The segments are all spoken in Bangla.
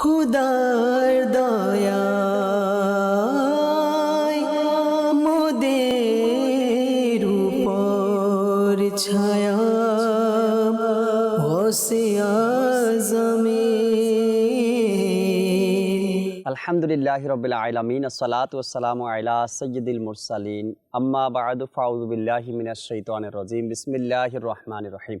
খুদার দয়ায় মোদের উপর ছায়া আজমে। আলহামদুলিল্লাহ রবিল আলমিন, আসসালাতু ওয়াসসালামু আলা সৈয়দুল মুরসালিন। আম্মা বাদু, ফাউযু বিল্লাহি মিনাশ শাইতানির রাজিম। বিসমিল্লাহির রহমানির রহিম।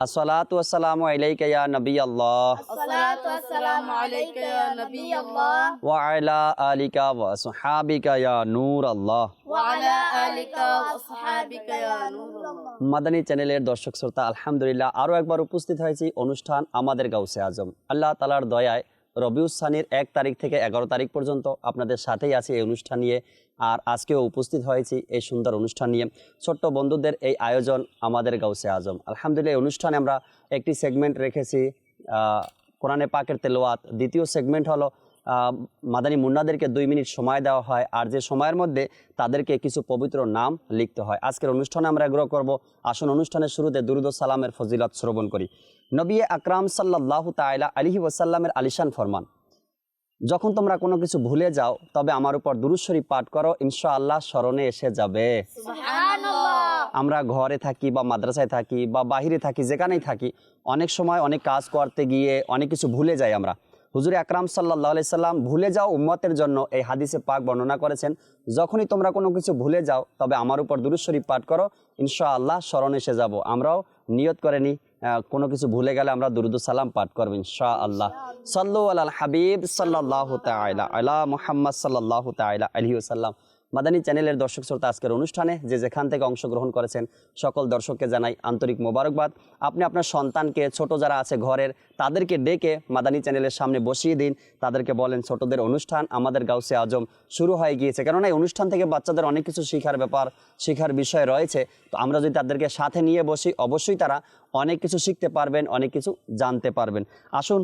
আসসালাতু চ্যানেলের দর্শক শ্রোতা আলহামদুলিল্লাহ আরও একবার উপস্থিত হয়েছি অনুষ্ঠান আমাদের গাউসে আজম। আল্লাহ তাআলার দয়ায় রবিউসানির এক তারিখ থেকে এগারো তারিখ পর্যন্ত আপনাদের সাথেই আছি এই অনুষ্ঠান নিয়ে। আর আজকেও উপস্থিত হয়েছি এই সুন্দর অনুষ্ঠান নিয়ে। ছোট্ট বন্ধুদের এই আয়োজন আমাদের গাউসে আজম। আলহামদুলিল্লাহ, এই অনুষ্ঠানে আমরা একটি সেগমেন্ট রেখেছি কোরআনে পাকের তেলোয়াত দ্বিতীয় সেগমেন্ট হলো মাদানী মুন্নাদেরকে দুই মিনিট সময় দেওয়া হয় আর যে সময়ের মধ্যে তাদেরকে কিছু পবিত্র নাম লিখতে হয়। আজকের অনুষ্ঠানে আমরা আগ্রহ করব। আসন অনুষ্ঠানের শুরুতে দুরুদ সালামের ফজিলত শ্রবণ করি। নবী আকরাম সাল্লাহ তাইলা আলিহি ওসাল্লামের আলিশান ফরমান যখন তোমরা কোনো কিছু ভুলে যাও তবে আমার উপর দুরুশ্বরী পাঠ করো ইনশা আল্লাহ স্মরণে এসে যাবে। আমরা ঘরে থাকি বা মাদ্রাসায় থাকি বা বাহিরে থাকি যেখানেই থাকি অনেক সময় অনেক কাজ করতে গিয়ে অনেক কিছু ভুলে যাই আমরা। হুজুর আকরাম সাল্লাহ সাল্লাম ভুলে যাও উম্মতের জন্য এই হাদিসে পাক বর্ণনা করেছেন, যখনই তোমরা কোনো কিছু ভুলে যাও, তবে আমার উপর দুরুশ্বরী পাঠ করো, ইনশাআল্লাহ স্মরণ এসে যাব। আমরাও নিয়ত করে নিই কোনো কিছু ভুলে গেলে আমরা দুরুদ সালাম পাঠ করব ইনশা আল্লাহ সাল্লু আল হাবিব সাল্লাহ তাইলা আলা মোহাম্মদ সাল্লাহ তাইলা আলহি সাল্লাম মাদানী চ্যানেলের দর্শক শ্রোতা আজকের অনুষ্ঠানে যে যেখান থেকে অংশগ্রহণ করেছেন সকল দর্শককে জানাই আন্তরিক মোবারকবাদ। আপনি আপনার সন্তানকে, ছোট যারা আছে ঘরের, তাদেরকে ডেকে মাদানী চ্যানেলের সামনে বসিয়ে দিন। তাদেরকে বলেন, ছোটদের অনুষ্ঠান আমাদের গাউসে আজম শুরু হয়ে গিয়েছে। কেননা এই অনুষ্ঠান থেকে বাচ্চাদের অনেক কিছু শেখার ব্যাপার, শেখার বিষয় রয়েছে। তো আমরা যদি তাদেরকে সাথে নিয়ে বসি, অবশ্যই তারা অনেক কিছু শিখতে পারবেন, অনেক কিছু জানতে পারবেন। আসুন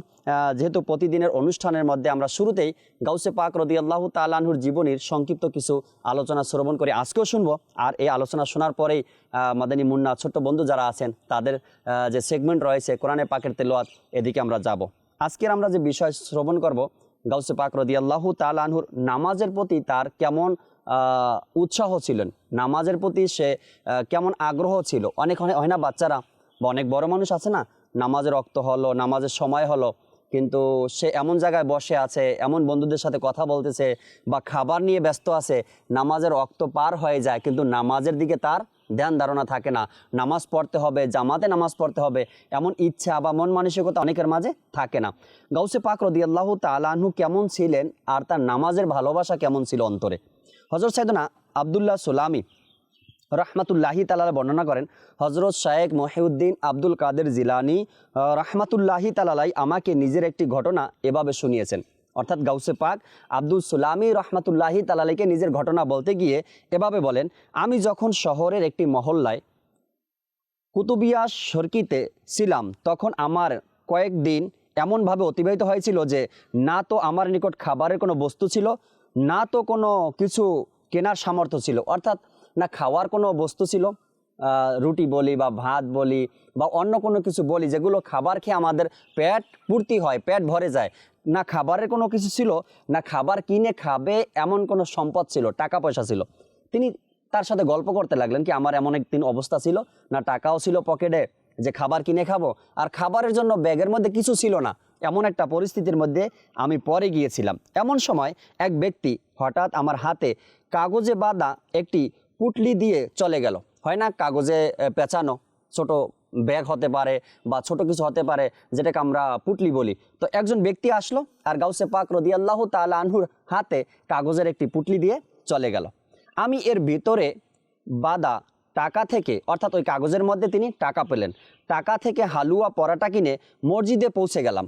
যেহেতু প্রতিদিনের অনুষ্ঠানের মধ্যে আমরা শুরুতেই গাউসে পাক রদি আল্লাহ তালাহুর জীবনীর সংক্ষিপ্ত কিছু আলোচনা শ্রবণ করে। আজকেও শুনব। আর এই আলোচনা শোনার পরেই মাদানী মুন্না, ছোট্ট বন্ধু যারা আছেন, তাদের যে সেগমেন্ট রয়েছে, কোরআনে পাকের তেলোয়াত, এদিকে আমরা যাব। আজকের আমরা যে বিষয় শ্রবণ করব, গাউসে পাক আল্লাহ তালাহুর নামাজের প্রতি তার কেমন উৎসাহ ছিলেন? নামাজের প্রতি সে কেমন আগ্রহ ছিল? অনেক হয় না বাচ্চারা? বা অনেক বড় মানুষ আছে না? নামাজের রক্ত হলো, নামাজের সময় হলো কিন্তু সে এমন জায়গায় বসে আছে, এমন বন্ধুদের সাথে কথা বলতেছে বা খাবার নিয়ে ব্যস্ত আছে, নামাজের রক্ত পার হয়ে যায়, কিন্তু নামাজের দিকে তার ধ্যান ধারণা থাকে না। নামাজ পড়তে হবে, জামাতে নামাজ পড়তে হবে, এমন ইচ্ছা বা মন মানসিকতা অনেকের মাঝে থাকে না। গাউসে পাক রদিয়াল্লাহ তালাহু কেমন ছিলেন আর তার নামাজের ভালোবাসা কেমন ছিল অন্তরে? হজরত সাইদনা আবদুল্লাহ সুলামি রহমাতুল্লাহি তালা বর্ণনা করেন হজরত শায়েক মহিউদ্দিন আব্দুল কাদের জিলানি রহমাতুল্লাহি তালাই আমাকে নিজের একটি ঘটনা এভাবে শুনিয়েছেন। অর্থাৎ গাউসে পাক আব্দুল সুলামি রহমাতুল্লাহি তালালাইকে নিজের ঘটনা বলতে গিয়ে এভাবে বলেন, আমি যখন শহরের একটি মহল্লায় কুতুবিয়া সরকিতে ছিলাম, তখন আমার কয়েকদিন এমনভাবে অতিবাহিত হয়েছিল যে না তো আমার নিকট খাবারের কোনো বস্তু ছিল, না তো কোনো কিছু কেনার সামর্থ্য ছিল। অর্থাৎ না খাওয়ার কোনো বস্তু ছিল? রুটি বলি বা ভাত বলি বা অন্য কোনো কিছু বলি, যেগুলো খাবার খেয়ে আমাদের পেট পূর্তি হয়, পেট ভরে যায়। না খাবারের কোনো কিছু ছিল, না খাবার কিনে খাবে এমন কোনো সম্পদ ছিল, টাকা পয়সা ছিল। তিনি তার সাথে গল্প করতে লাগলেন কি, আমার এমন একদিন অবস্থা ছিল, না টাকাও ছিল পকেটে, যে খাবার কিনে খাব। আর খাবারের জন্য ব্যাগের মধ্যে কিছু ছিল না। এমন একটা পরিস্থিতির মধ্যে আমি পরে গিয়েছিলাম। এমন সময় এক ব্যক্তি হঠাৎ আমার হাতে কাগজে বাঁধা একটি পুটলি দিয়ে চলে গেল। হয় না? কাগজে পেঁচানো, ছোট ব্যাগ হতে পারে বা ছোট কিছু হতে পারে, যেটাকে আমরা পুটলি বলি। তো একজন ব্যক্তি আসলো, আর গাউসে পাক রদিয়াল্লাহ তালা আনহুর হাতে কাগজের একটি পুটলি দিয়ে চলে গেল। আমি এর ভিতরে বাদা, টাকা থেকে, অর্থাৎ ওই কাগজের মধ্যে তিনি টাকা পেলেন। টাকা থেকে হালুয়া পরাটা কিনে মসজিদে পৌঁছে গেলাম।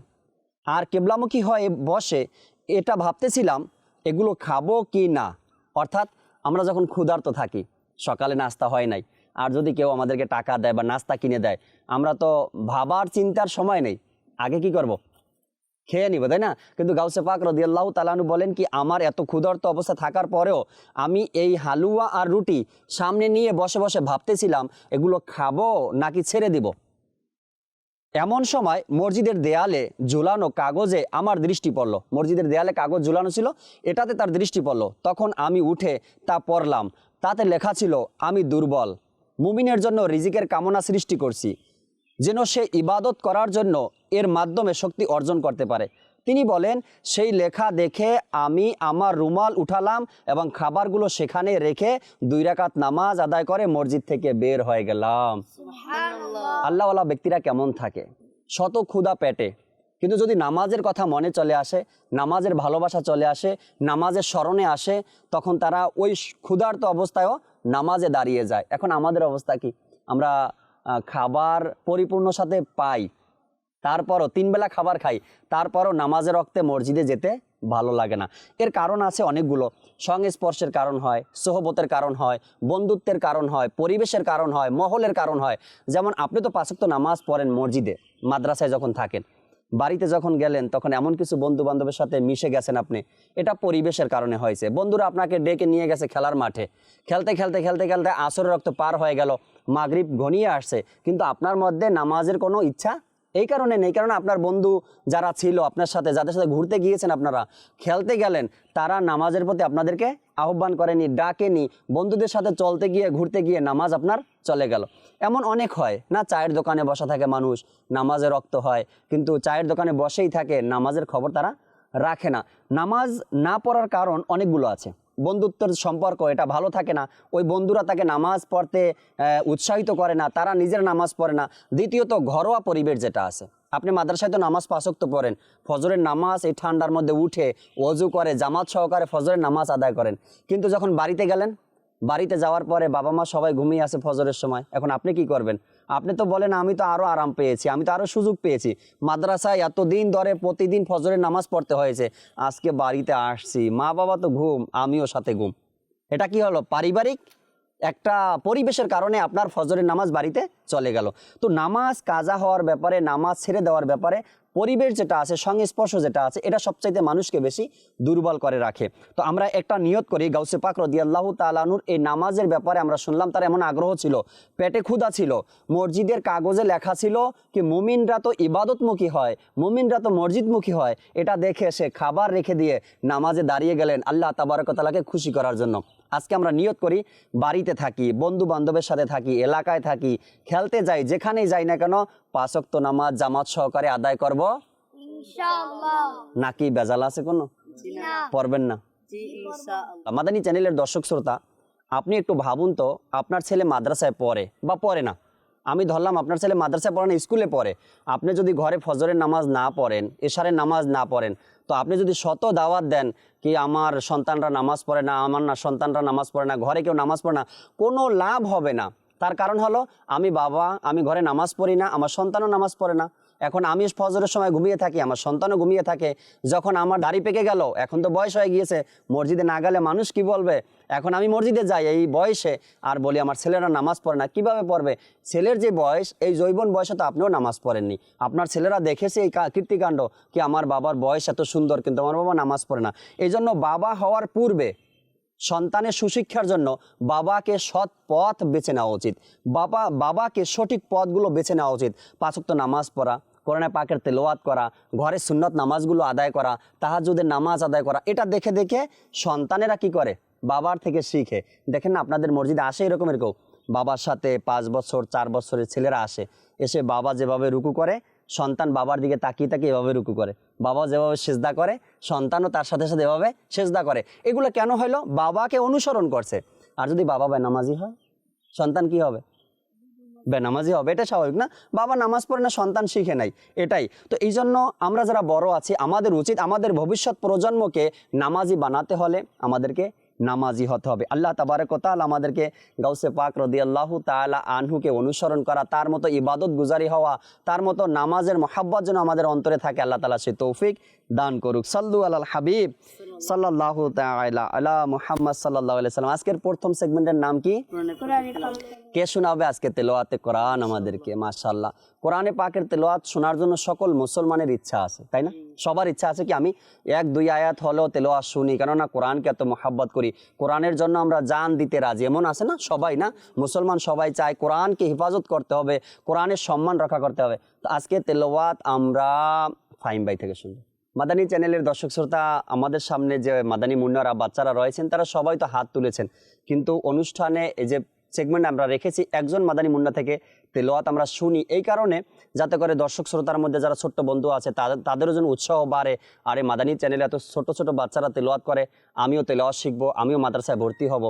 আর কেবলামুখী হয়ে বসে এটা ভাবতেছিলাম, এগুলো খাব কি না? অর্থাৎ আমরা যখন ক্ষুধার্ত থাকি, সকালে নাস্তা হয় নাই, আর যদি কেউ আমাদেরকে টাকা দেয় বা নাস্তা কিনে দেয়, আমরা তো ভাবার চিন্তার সময় নেই, আগে কি করব? খেয়ে নিব, তাই না? কিন্তু গাউসে পাক রদিয়াল্লাহ তালানু বলেন কি, আমার এত ক্ষুধার্ত অবস্থা থাকার পরেও আমি এই হালুয়া আর রুটি সামনে নিয়ে বসে বসে ভাবতেছিলাম, এগুলো খাব নাকি ছেড়ে দিব? এমন সময় মসজিদের দেয়ালে ঝুলানো কাগজে আমার দৃষ্টি পড়ল। মসজিদের দেয়ালে কাগজ ঝুলানো ছিল, এটাতে তার দৃষ্টি পড়ল। তখন আমি উঠে তা পড়লাম। তাতে লেখা ছিল, আমি দুর্বল। মুমিনের জন্য রিজিকের কামনা সৃষ্টি করছি। যেন সে ইবাদত করার জন্য এর মাধ্যমে শক্তি অর্জন করতে পারে। তিনি বলেন সেই লেখা দেখে আমি আমার রুমাল উঠালাম এবং খাবারগুলো সেখানে রেখে দুই রাকাত নামাজ আদায় করে মসজিদ থেকে বের হয়ে গেলাম। আল্লাহওয়ালা ব্যক্তিরা কেমন থাকে? শত ক্ষুধা পেটে। কিন্তু যদি নামাজের কথা মনে চলে আসে নামাজের ভালোবাসা চলে আসে নামাজের স্মরণে আসে তখন তারা ওই ক্ষুধার্ত অবস্থায়ও নামাজে দাঁড়িয়ে যায়। এখন আমাদের অবস্থা কি? আমরা খাবার পরিপূর্ণ সাথে পাই। তারপরও তিনবেলা খাবার খাই, তারপরও নামাজের রক্তে মসজিদে যেতে ভালো লাগে না। এর কারণ আছে অনেকগুলো। সংস্পর্শের কারণ হয়, সোহবতের কারণ হয়, বন্ধুত্বের কারণ হয়, পরিবেশের কারণ হয়, মহলের কারণ হয়। যেমন আপনি তো পাঁচক্ত নামাজ পড়েন মসজিদে, মাদ্রাসায় যখন থাকেন, বাড়িতে যখন গেলেন, তখন এমন কিছু বন্ধু বান্ধবের সাথে মিশে গেছেন আপনি। এটা পরিবেশের কারণে হয়েছে। বন্ধুরা আপনাকে ডেকে নিয়ে গেছে খেলার মাঠে। খেলতে খেলতে খেলতে খেলতে আসরের রক্ত পার হয়ে গেল। মাগরিব ঘনিয়ে আসছে। কিন্তু আপনার মধ্যে নামাজের কোনো ইচ্ছা এই কারণে নেই, কারণ আপনার বন্ধু যারা ছিল আপনার সাথে, যাদের সাথে ঘুরতে গিয়েছেন আপনারা, খেলতে গেলেন, তারা নামাজের প্রতি আপনাদেরকে আহ্বান করেনি, ডাকেনি, বন্ধুদের সাথে চলতে গিয়ে, ঘুরতে গিয়ে নামাজ আপনার চলে গেল। এমন অনেক হয় না, চায়ের দোকানে বসা থাকে মানুষ, নামাজে রক্ত হয়, কিন্তু চায়ের দোকানে বসেই থাকে, নামাজের খবর তারা রাখে না। নামাজ না পড়ার কারণ অনেকগুলো আছে। বন্ধুত্বের সম্পর্ক, এটা ভালো থাকে না। ওই বন্ধুরা তাকে নামাজ পড়তে উৎসাহিত করে না, তারা নিজের নামাজ পড়ে না। দ্বিতীয়ত, ঘরোয়া পরিবেশ যেটা আছে। আপনি মাদ্রাসায় তো নামাজ পাশক্ত পড়েন, ফজরের নামাজ এই ঠান্ডার মধ্যে উঠে অজু করে, জামাত সহকারে ফজরের নামাজ আদায় করেন। কিন্তু যখন বাড়িতে গেলেন, বাড়িতে যাওয়ার পরে বাবা মা সবাই ঘুমিয়ে আসে ফজরের সময়, এখন আপনি কি করবেন? আপনি তো বলেন, আমি তো আরও আরাম পেয়েছি, আমি তো আরও সুযোগ পেয়েছি। মাদ্রাসায় এতদিন ধরে প্রতিদিন ফজরের নামাজ পড়তে হয়েছে। আজকে বাড়িতে আসছি মা বাবা তো ঘুম, আমিও সাথে ঘুম। এটা কি হলো, পারিবারিক? একটা পরিবেশের কারণে আপনার ফজরের নামাজ বাড়িতে চলে গেল। তো নামাজ কাজা হওয়ার ব্যাপারে, নামাজ ছেড়ে দেওয়ার ব্যাপারে পরিবেশ যেটা আছে, সংস্পর্শ যেটা আছে, এটা সবচাইতে মানুষকে বেশি দুর্বল করে রাখে। তো আমরা একটা নিয়ত করি, গাউসে পাক রদিয়াল্লাহ তালানুর এই নামাজের ব্যাপারে আমরা শুনলাম, তার এমন আগ্রহ ছিল, পেটে ক্ষুধা ছিল, মসজিদের কাগজে লেখা ছিল কি, মুমিনরা তো ইবাদতমুখী হয়, মুমিনরা তো মসজিদমুখী হয়, এটা দেখে সে খাবার রেখে দিয়ে নামাজে দাঁড়িয়ে গেলেন আল্লাহ তাবারকতালাকে খুশি করার জন্য। আজকে আমরা নিয়ত করি বাড়িতে থাকি বন্ধু বান্ধবের সাথে থাকি এলাকায় থাকি খেলতে যাই যেখানেই যাই না কেন পাঁচক্ত নামাজ জামাত সহকারে আদায় করব? নাকি বেজাল আছে কোনো? পড়বেন না। মাদানী চ্যানেলের দর্শক শ্রোতা আপনি একটু ভাবুন তো আপনার ছেলে মাদ্রাসায় পড়ে বা পড়ে না। আমি ধরলাম আপনার ছেলে মাদ্রাসায় পড়ে না স্কুলে পড়ে। আপনি যদি ঘরে ফজরের নামাজ না পড়েন এশারের নামাজ না পড়েন তো আপনি যদি শত দাওয়াত দেন কি আমার সন্তানরা নামাজ পড়ে না, আমার না সন্তানরা নামাজ পড়ে না, ঘরে কেউ নামাজ পড়ে না, কোনো লাভ হবে না। তার কারণ হলো, আমি বাবা, আমি ঘরে নামাজ পড়ি না, আমার সন্তানও নামাজ পড়ে না। এখন আমি ফজরের সময় ঘুমিয়ে থাকি, আমার সন্তানও ঘুমিয়ে থাকে। যখন আমার দাড়ি পেকে গেল, এখন তো বয়স হয়ে গিয়েছে, মসজিদে না গেলে মানুষ কি বলবে? এখন আমি মসজিদে যাই, এই বয়সে, আর বলি, আমার ছেলেরা নামাজ পড়ে না, কীভাবে পড়বে? ছেলের যে বয়স, এই জৈবন বয়সে তো আপনিও নামাজ পড়েননি। আপনার ছেলেরা দেখেছে এই কীর্তিকাণ্ড কি, আমার বাবার বয়স এত সুন্দর, কিন্তু আমার বাবা নামাজ পড়ে না। এই জন্য বাবা হওয়ার পূর্বে, সন্তানের সুশিক্ষার জন্য বাবাকে সৎ পথ বেছে নেওয়া উচিত। বাবা, বাবাকে সঠিক পথগুলো বেছে নেওয়া উচিত। পাঁচক্ত নামাজ পড়া কোরআনে পাকের তেলোয়াত করা, ঘরে সুন্নত নামাজগুলো আদায় করা তাহাজুদের নামাজ আদায় করা, এটা দেখে দেখে সন্তানেরা কি করে? বাবার থেকে শিখে। দেখেন না, আপনাদের মসজিদে আসে এরকমের এরকম। বাবার সাথে পাঁচ বছর, চার বছরের ছেলেরা আসে। এসে বাবা যেভাবে রুকু করে, সন্তান বাবার দিকে তাকিয়ে তাকিয়ে এভাবে রুকু করে। বাবা যেভাবে সেজদা করে, সন্তানও তার সাথে সাথে এভাবে সেজদা করে। এগুলো কেন হলো বাবাকে অনুসরণ করছে। আর যদি বাবা বেনামাজি হয়, সন্তান কি হবে? বেনামাজি হবে, এটা স্বাভাবিক না? বাবা নামাজ পড়ে না, সন্তান শিখে নাই, এটাই। তো এই জন্য আমরা যারা বড় আছি, আমাদের উচিত, আমাদের ভবিষ্যৎ প্রজন্মকে নামাজি বানাতে হলে আমাদেরকে নামাজি হতে হবে। আল্লাহ তাবারক তাল আমাদেরকে গাউসে পাক রদি আল্লাহ তালা আনহুকে অনুসরণ করা তার মতো ইবাদত গুজারি হওয়া তার মতো নামাজের মহাব্বত যেন আমাদের অন্তরে থাকে আল্লাহ তালা সে তৌফিক দান করুক। সাল্লু আল হাবিব সাল্লাহ তালা আলা মুহাম্মদ সাল্লাহ সাল্লাম। আজকের প্রথম সেগমেন্টের নাম কি? কে শোনাবে আজকে তেলোয়াতে কোরআন আমাদেরকে? মাশাল্লাহ কোরআনে পাকের তেলোয়াত শোনার জন্য সকল মুসলমানের ইচ্ছা আছে, তাই না? সবার ইচ্ছা আছে কি আমি এক, দুই আয়াত হলেও তেলোয়াত শুনি? কেননা কোরআনকে এত মোহাব্বত করি। কোরআনের জন্য আমরা জান দিতে রাজি। এমন আছে না? সবাই না? মুসলমান সবাই চায় কোরআনকে হেফাজত করতে হবে, কোরআনের সম্মান রক্ষা করতে হবে। তো আজকে তেলোয়াত আমরা ফাইম বাই থেকে শুনব। মাদানী চ্যানেলের দর্শক শ্রোতা, আমাদের সামনে যে মাদানী মুন্নারা বাচ্চারা রয়েছেন, তারা সবাই তো হাত তুলেছেন। কিন্তু অনুষ্ঠানে এই যে সেগমেন্ট আমরা রেখেছি, একজন মাদানী মুন্না থেকে তেলোয়াত আমরা শুনি। এই কারণে যাতে করে দর্শক শ্রোতার মধ্যে যারা ছোট্ট বন্ধু আছে, তাদের, তাদেরও যেন উৎসাহ বাড়ে। আর এই মাদানী চ্যানেলে এত ছোট ছোট বাচ্চারা তেলোয়াত করে, আমিও তেলোয়াত শিখব, আমিও মাদ্রাসায় ভর্তি হব।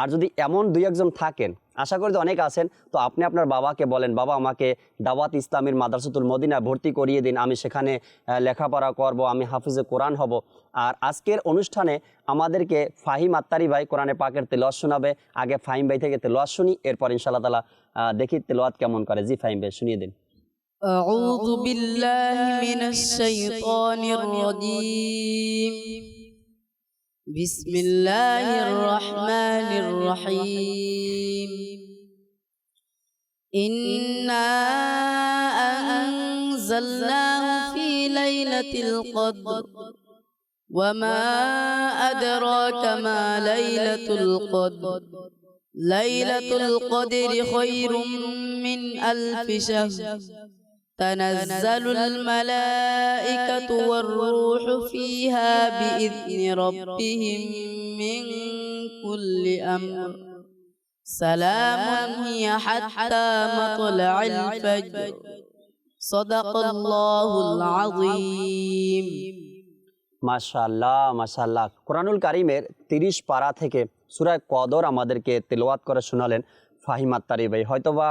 আর যদি এমন দুই একজন থাকেন, আশা করি যে অনেক আছেন, তো আপনি আপনার বাবাকে বলেন, বাবা, আমাকে দাওয়াত ইসলামের মাদ্রাসাতুল মদিনা ভর্তি করিয়ে দিন, আমি সেখানে লেখাপড়া করব, আমি হাফিজে কোরআন হব। আর আজকের অনুষ্ঠানে আমাদেরকে ফাহিম আত্তারি ভাই কোরআনে পাকের তেলোয়াত শোনাবে। আগে ফাহিম ভাই থেকে তেলোয়াত শুনি, এরপর ইনশাল্লাহ তালা দেখি তেলোয়াত কেমন করে জি ফাহিম ভাই শুনিয়ে দিন أعوذ بالله من الشيطان الرجيم بسم الله الرحمن الرحيم إنا أنزلناه في ليلة القدر وما أدراك ما ليلة القدر লাইলাতুল কদর খায়রুম মিন আলফ শাহর তানাজ্জালুল মালাইকাতু ওয়ার রূহু ফিহা বিইذن রাব্বিহিম মিন কুল্লি আমর সালামুন হিয়া হাত্তা মাতলা'ল ফজর সাদাকাল্লাহুল আযীম মাশাআল্লাহ মাশাআল্লাহ কোরআনুল কারীমের 30 পারা থেকে সুরায় কদর আমাদেরকে তেলোয়াত করে শোনালেন ফাহিম আত্তারি ভাই। হয়তোবা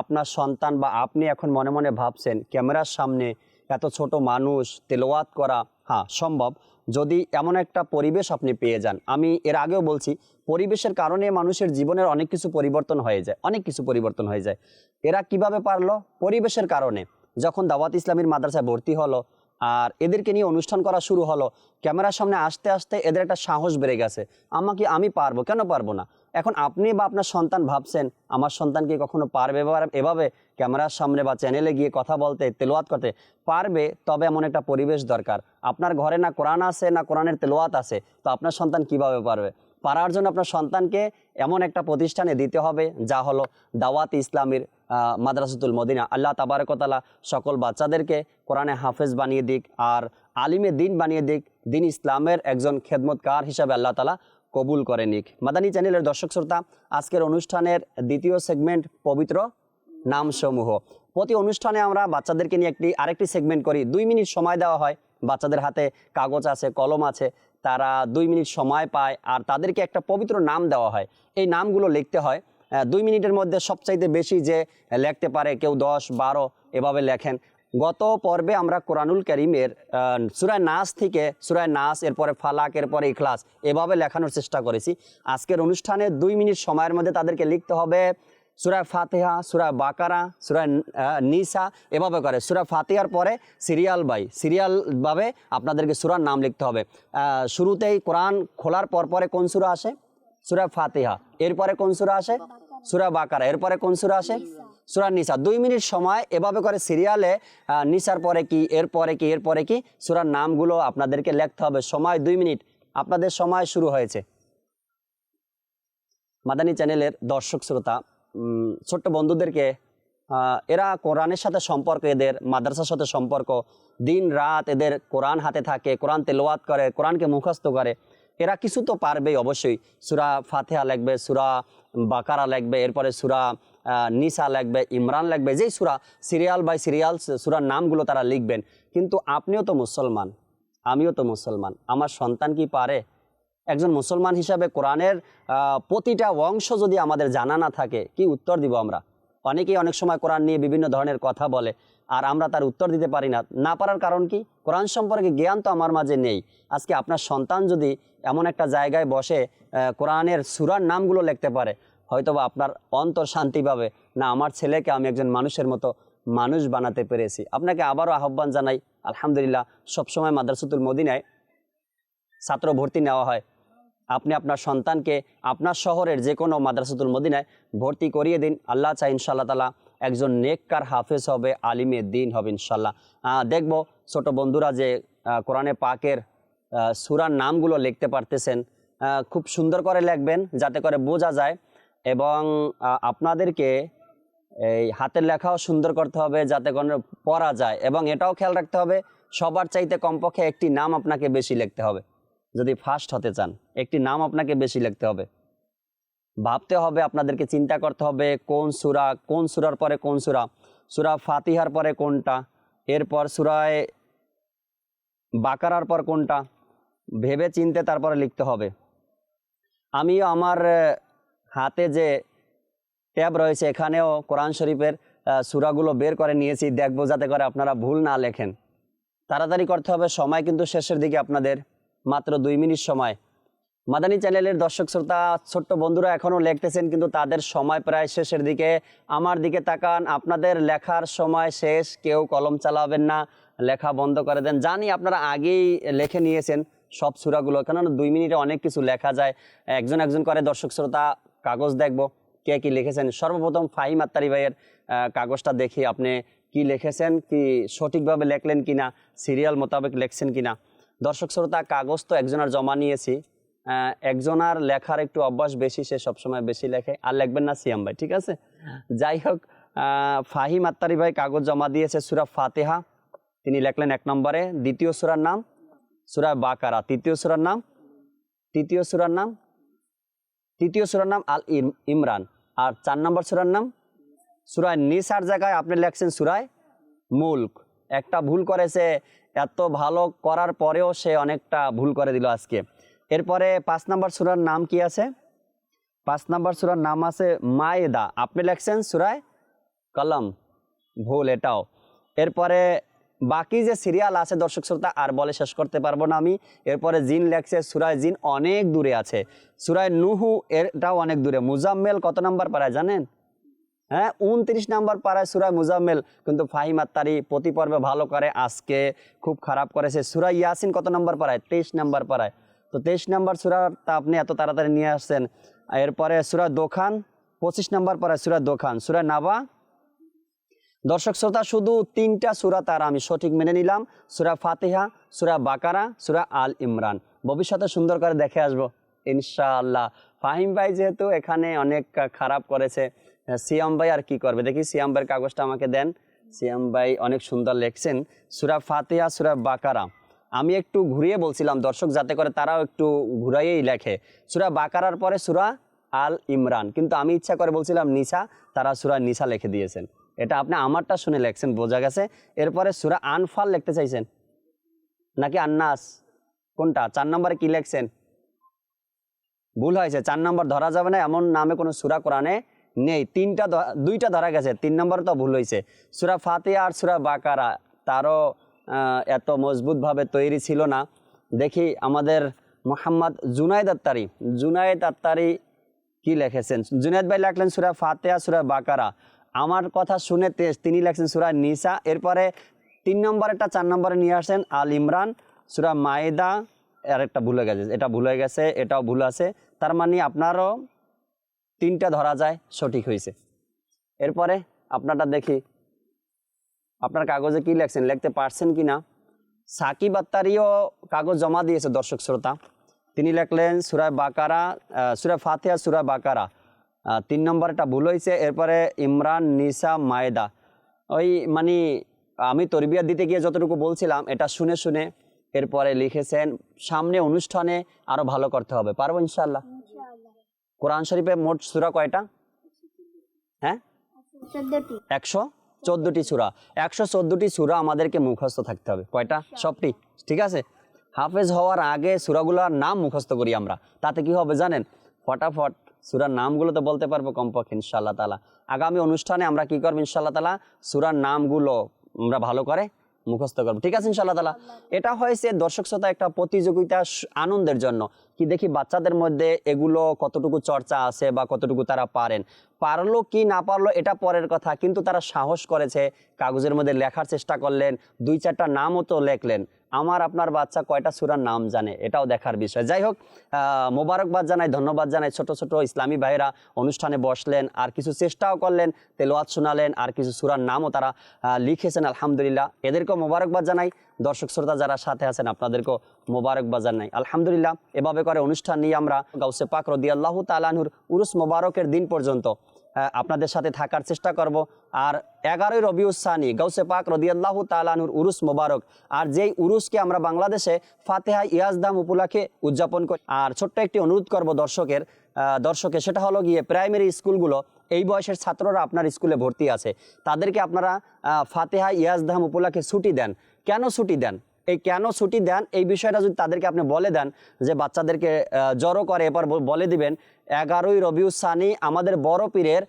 আপনার সন্তান বা আপনি এখন মনে মনে ভাবছেন, ক্যামেরার সামনে এত ছোট মানুষ তেলোয়াত করা হ্যাঁ সম্ভব। যদি এমন একটা পরিবেশ আপনি পেয়ে যান, আমি এর আগেও বলছি, পরিবেশের কারণে মানুষের জীবনের অনেক কিছু পরিবর্তন হয়ে যায়, অনেক কিছু পরিবর্তন হয়ে যায়। এরা কীভাবে পারল? পরিবেশের কারণে। যখন দাওয়াত ইসলামীর মাদ্রাসায় ভর্তি হলো আর এদেরকে নিয়ে অনুষ্ঠান করা শুরু হলো। ক্যামেরার সামনে আসতে আসতে এদের একটা সাহস বেড়ে গেছে। আমাকে আমি পারব? কেন পারব না? এখন আপনি বা আপনার সন্তান ভাবছেন, আমার সন্তান কি কখনো পারবে এভাবে ক্যামেরার সামনে বা চ্যানেলে গিয়ে কথা বলতে, তেলোয়াত করতে? পারবে, তবে এমন একটা পরিবেশ দরকার। আপনার ঘরে না কোরআন আছে, না কোরআনের তেলোয়াত আছে, তো আপনার সন্তান কীভাবে পারবে? পারার জন্য আপনার সন্তানকে এমন একটা প্রতিষ্ঠানে দিতে হবে, যা হলো দাওয়াত ইসলামের মাদ্রাসাতুল মদিনা। আল্লাহ তাবারকতালা সকল বাচ্চাদেরকে কোরআনে হাফেজ বানিয়ে দিক আর আলিমে দিন বানিয়ে দিক, দিন ইসলামের একজন খেদমতকার হিসাবে আল্লাহ তালা কবুল করে নিক। মাদানী চ্যানেলের দর্শক শ্রোতা, আজকের অনুষ্ঠানের দ্বিতীয় সেগমেন্ট পবিত্র নামসমূহ। প্রতি অনুষ্ঠানে আমরা বাচ্চাদেরকে নিয়ে একটি, আরেকটি সেগমেন্ট করি। দুই মিনিট সময় দেওয়া হয়, বাচ্চাদের হাতে কাগজ আছে, কলম আছে তারা দুই মিনিট সময় পায় আর তাদেরকে একটা পবিত্র নাম দেওয়া হয়। এই নামগুলো লিখতে হয়। দুই মিনিটের মধ্যে সবচাইতে বেশি যে লিখতে পারে কেউ দশ, বারো এভাবে লেখেন। গত পর্বে আমরা কোরআনুল করিমের সুরায় নাস থেকে সুরায় নাস, এরপরে ফালাক, এরপরে ইখলাস এভাবে লেখানোর চেষ্টা করেছি। আজকের অনুষ্ঠানে দুই মিনিট সময়ের মধ্যে তাদেরকে লিখতে হবে সুরায় ফাতেহা সুরায় বাকারা আহ, নিসা এভাবে করে। সুরায় ফাতেহার পরে সিরিয়াল বাই। সিরিয়ালভাবে আপনাদেরকে সুরার নাম লিখতে হবে। শুরুতেই কোরআন খোলার পর পরে কোন সুরা আসে? সুরা ফাতিহা। এরপরে কোন সুরা আসে? সুরা বাকারা। এরপরে কোন সুরা আসে? সুরা নিসা। দুই মিনিট সময় এভাবে করে সিরিয়ালে নিসার পরে কি এরপরে কি এরপরে কি সুরার নামগুলো আপনাদেরকে লিখতে হবে। সময় দুই মিনিট। আপনাদের সময় শুরু হয়েছে। মাদানী চ্যানেলের দর্শক শ্রোতা ছোট্ট বন্ধুদেরকে এরা কোরআনের সাথে সম্পর্ক, এদের মাদ্রাসার সাথে সম্পর্ক, দিন রাত এদের কোরআন হাতে থাকে, কোরআন তেলোয়াত করে, কোরআনকে মুখস্থ করে। এরা কিছু তো পারবেই অবশ্যই। সুরা ফাতেহা লাগবে, সুরা বাকারা লাগবে, এরপরে সুরা নিসা লাগবে, ইমরান লাগবে, যেই সুরা, সিরিয়াল বাই সিরিয়াল, সুরার নামগুলো তারা লিখবেন। কিন্তু আপনিও তো মুসলমান, আমিও তো মুসলমান। আমার সন্তান কি পারে? একজন মুসলমান হিসাবে কোরআনের প্রতিটা অংশ যদি আমাদের জানা না থাকে, কি উত্তর দিব আমরা? অনেকেই অনেক সময় কোরআন নিয়ে বিভিন্ন ধরনের কথা বলে, আর আমরা তার উত্তর দিতে পারি না। না পারার কারণ কি? কোরআন সম্পর্কে জ্ঞান তো আমার মাঝে নেই। আজকে আপনার সন্তান যদি এমন একটা জায়গায় বসে কোরআনের সুরার নামগুলো লিখতে পারে, হয়তোবা আপনার অন্তর শান্তি পাবে। না, আমার ছেলেকে আমি একজন মানুষের মতো মানুষ বানাতে পেরেছি। আপনাকে আবারও আহ্বান জানাই, আলহামদুলিল্লাহ, সবসময় মাদ্রাসাতুল মদিনায় ছাত্র ভর্তি নেওয়া হয়। আপনি আপনার সন্তানকে আপনার শহরের যে কোনো মাদ্রাসাতুল মদিনায় ভর্তি করিয়ে দিন। আল্লাহ চাই ইনশাল্লাহ তালা একজন নেককার হাফেজ হবে, আলিমে দিন হবে ইনশাল্লাহ দেখব ছোট বন্ধুরা যে কোরআনে পাকের সুরার নামগুলো লিখতে পারতেছেন। খুব সুন্দর করে লিখবেন যাতে করে বোঝা যায় এবং আপনাদেরকে এই হাতের লেখাও সুন্দর করতে হবে যাতে করে পড়া যায় এবং এটাও খেয়াল রাখতে হবে সবার চাইতে কমপক্ষে একটি নাম আপনাকে বেশি লিখতে হবে। যদি ফার্স্ট হতে চান, একটি নাম আপনাকে বেশি লিখতে হবে। ভাবতে হবে আপনাদেরকে চিন্তা করতে হবে কোন সুরা, কোন সুরার পরে কোন সুরা? সুরা ফাতিহার পরে কোনটা? এরপর সুরায় বাকারার পর কোনটা? ভেবে চিনতে তারপরে লিখতে হবে। আমিও আমার হাতে যে ট্যাব রয়েছে, এখানেও কোরআন শরীফের সূরাগুলো বের করে নিয়েছি। দেখব যাতে করে আপনারা ভুল না লেখেন। তাড়াতাড়ি করতে হবে, সময় কিন্তু শেষের দিকে আপনাদের। মাত্র দুই মিনিট সময়। মাদানী চ্যানেলের দর্শক শ্রোতা, ছোট্ট বন্ধুরা এখনও লিখতেছেন, কিন্তু তাদের সময় প্রায় শেষের দিকে। আমার দিকে তাকান, আপনাদের লেখার সময় শেষ, কেউ কলম চালাবেন না, লেখা বন্ধ করে দেন। জানি আপনারা আগেই লিখে নিয়েছেন সব সুরাগুলো, কেননা দুই মিনিটে অনেক কিছু লেখা যায়। একজন একজন করে দর্শক শ্রোতা, কাগজ দেখব, কে কি লিখেছেন। সর্বপ্রথম ফাহিম আত্তারি ভাইয়ের কাগজটা দেখি আপনি কি লিখেছেন, কি সঠিকভাবে লেখলেন কিনা, সিরিয়াল মোতাবেক লেখছেন কিনা। দর্শক শ্রোতা, কাগজ তো একজনের জমা নিয়েছি। একজনার লেখার একটু অভ্যাস বেশি, সে সবসময় বেশি লেখে। আর লিখবেন না সিয়াম ভাই, ঠিক আছে? যাই হোক ফাহিম আত্তারি ভাই কাগজ জমা দিয়েছে সুরা ফাতেহা। তিনি লেখলেন এক নম্বরে। দ্বিতীয় সুরার নাম? সুরা বাকারা। তৃতীয় সুরার নাম? তৃতীয় সুরার নাম? তৃতীয় সুরার নাম আল ইম- ইমরান। আর চার নম্বর সুরার নাম? সুরায় নিসার জায়গায় আপনি লেখছেন সুরায় মুল্ক। একটা ভুল করেছে এত ভালো করার পরেও সে অনেকটা ভুল করে দিল আজকে। এরপরে পাঁচ নম্বর সুরার নাম কি আছে? পাঁচ নম্বর সুরার নাম আছে মায়েদা। আপনি লেখছেন সুরায় কলম। ভুল, এটাও। এরপরে বাকি যে সিরিয়াল আছে দর্শক শ্রোতা, আর বলে শেষ করতে পারব না আমি। এরপরে জিন লেখছে সুরায় জিন অনেক দূরে আছে। সুরায় নুহু, এটাও অনেক দূরে। মুজাম্মেল কত নাম্বার পারায় জানেন? হ্যাঁ উনত্রিশ নাম্বার পাড়ায় সুরায় মুজাম্মেল। কিন্তু ফাহিম আত্মারি প্রতি পর্বে ভালো করে, আজকে খুব খারাপ করেছে সুরা ইয়াসিন কত নাম্বার পাড়ায়? তেইশ নাম্বার পাড়ায়। তো তেইশ নাম্বার সুরাটা আপনি এত তাড়াতাড়ি নিয়ে আসছেন। এরপরে সুরা দোখান, পঁচিশ নাম্বার পাড়ায় সুরা দোখান। সুরা নাবা। দর্শক শ্রোতা, শুধু তিনটা সুরা তার আমি সঠিক মেনে নিলাম। সুরা ফাতিহা সুরা বাকারা সুরা আল ইমরান। ভবিষ্যতে সুন্দর করে দেখে আসব, ইনশাআল্লাহ। ফাহিম ভাই যেহেতু এখানে অনেক খারাপ করেছে সিয়াম ভাই আর কি করবে? দেখি সিয়াম ভাইয়ের কাগজটা আমাকে দেন। সিয়াম ভাই অনেক সুন্দর লেখছেন। সুরা ফাতিহা, সুরা বাকারা। আমি একটু ঘুরিয়ে বলছিলাম, দর্শক যাতে করে তারাও একটু ঘুরাইয়েই লেখে। সুরা বাকারার পরে সুরা আল ইমরান। কিন্তু আমি ইচ্ছা করে বলছিলাম নিসা, তারা সুরা নিসা লিখে দিয়েছেন। এটা আপনি আমারটা শুনে লেখছেন, বোঝা গেছে। এরপরে সুরা আনফাল লিখতে চাইছেন। নাকি আন্নাস? কোনটা? চার নম্বরে কি লেখছেন? ভুল হয়েছে, চার নম্বর ধরা যাবে না, এমন নামে কোনো সুরা কোরআনে নেই, তিনটা দুইটা ধরা গেছে, তিন নম্বর তো ভুল হয়েছে সুরা ফাতিয়া আর সুরা বাকারা, তারও এত মজবুতভাবে তৈরি ছিল না। দেখি আমাদের মোহাম্মদ জুনায়দ আত্তারি জুনায়দ আত্তারি কি লেখেছেন? জুনায়দ ভাই লেখলেন সুরা ফাতেহা, সুরা বাকারা। আমার কথা শুনে তিনি লেখছেন সুরা নিসা, এরপরে তিন নম্বরেরটা চার নম্বরে নিয়ে আসেন আল ইমরান, সুরা মায়েদা আর একটা ভুলে গেছে, এটা ভুলে গেছে, এটাও ভুল আছে। তার মানে আপনারও তিনটা ধরা যায়, সঠিক হয়েছে এরপরে আপনারটা দেখি। আপনার কাগজে কি লেখছেন? লিখতে পারছেন কি না সাকিব আত্তারিও কাগজ জমা দিয়েছে দর্শক শ্রোতা। তিনি লেখলেন সুরায় বাকারা সুরায় সুরা ফাতিহা, সুরা বাকারা। তিন নম্বরটা ভুল হয়েছে এরপরে, ইমরান নিসা মায়েদা। ওই মানে আমি তরবিয়া দিতে গিয়ে যতটুকু বলছিলাম, এটা শুনে শুনে এরপরে লিখেছেন, সামনে অনুষ্ঠানে আরও ভালো করতে হবে। পারব ইনশাল্লাহ কোরআন শরীফে মোট সুরা কয়টা? হ্যাঁ? একশো চোদ্দটি সুরা। একশো চোদ্দটি সুরা আমাদেরকে মুখস্থ থাকতে হবে। কয়টা? সবটি। ঠিক আছে? হাফেজ হওয়ার আগে সুরাগুলোর নাম মুখস্থ করি আমরা। তাতে কি হবে জানেন? ফটাফট সুরার নামগুলো তো বলতে পারব কমপক্ষে ইনশাল্লাহ তালা আগামী অনুষ্ঠানে আমরা কি করব ইনশাল্লাহ তালা সুরার নামগুলো আমরা ভালো করে মুখস্থ করব। ঠিক আছে ইনশাল্লাহ তালা এটা হয়েছে দর্শক শ্রোতা একটা প্রতিযোগিতা আনন্দের জন্য। কি দেখি বাচ্চাদের মধ্যে এগুলো কতটুকু চর্চা আছে বা কতটুকু তারা পারেন? পারল কি না পারল এটা পরের কথা। কিন্তু তারা সাহস করেছে, কাগজের মধ্যে লেখার চেষ্টা করলেন, দুই চারটা নামও তো লেখলেন। আমার আপনার বাচ্চা কয়টা সুরার নাম জানে, এটাও দেখার বিষয়। যাই হোক মোবারকবাদ জানাই, ধন্যবাদ জানাই, ছোট ছোট ইসলামী ভাইরা অনুষ্ঠানে বসলেন, আর কিছু চেষ্টাও করলেন, তেলোয়াত শোনালেন, আর কিছু সুরার নামও তারা লিখেছেন, আলহামদুলিল্লাহ। এদেরকেও মোবারকবাদ জানাই। দর্শক শ্রোতা যারা সাথে আছেন, আপনাদেরকেও মোবারকবাদ জানাই। আলহামদুলিল্লাহ, এভাবে করে অনুষ্ঠান নিয়ে আমরা গাউসে পাক রদি আল্লাহ তালাহুর উরুস মোবারকের দিন পর্যন্ত আপনাদের সাথে থাকার চেষ্টা করব। আর এগারোই রবিউসানি গৌসে পাক রদিয়াল্লাহু তালানুর উরুস মোবারক আর যেই উরুসকে আমরা বাংলাদেশে ফাতেহা ইয়াজদাম উপলক্ষে উদযাপন করি। আর ছোট্ট একটি অনুরোধ করব দর্শকের আহ, দর্শকের সেটা হলো গিয়ে প্রাইমারি স্কুলগুলো এই বয়সের ছাত্ররা আপনার স্কুলে ভর্তি আছে। তাদেরকে আপনারা ফাতেহা ইয়াজদাম উপলক্ষে ছুটি দেন। কেন ছুটি দেন? এই কেন ছুটি দেন? এই বিষয়টা যদি তাদেরকে আপনি বলে দেন যে বাচ্চাদেরকে জড়ো করে ব- বলে দিবেন, এগারোই রবিউ সানি আমাদের বড় পীরের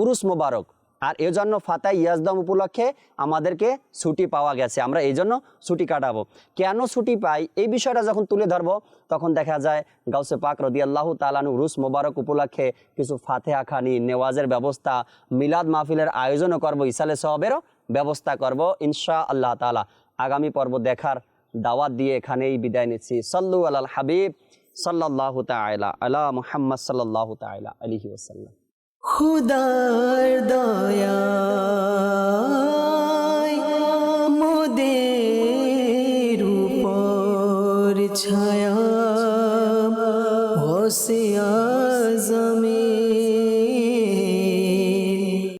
উরুস মোবারক। আর এই জন্য ফাতাই ইয়াজদম উপলক্ষে আমাদেরকে ছুটি পাওয়া গেছে। আমরা এই জন্য ছুটি কাটাবো। কেন ছুটি পাই? এই বিষয়টা যখন তুলে ধরবো, তখন দেখা যায় গাউসে পাক রদি আল্লাহ তালানু রুস মোবারক উপলক্ষে কিছু ফাতেহা খানি, নেওয়াজের ব্যবস্থা, মিলাদ মাহফিলের আয়োজনও করব, ইসালে সহবেরও ব্যবস্থা করব ইনশা আল্লাহ তালা আগামী পর্ব দেখার দাওয়াত দিয়ে এখানেই বিদায় নিচ্ছি। সাল্লু আল হাবিব সাল্লাহ তালা আলা মুহাম্মদ সাল্লাহ তালা আলহি ওসাল্লাম খুদার দয়ায় মোদের উপর ছায়া হসে আজমে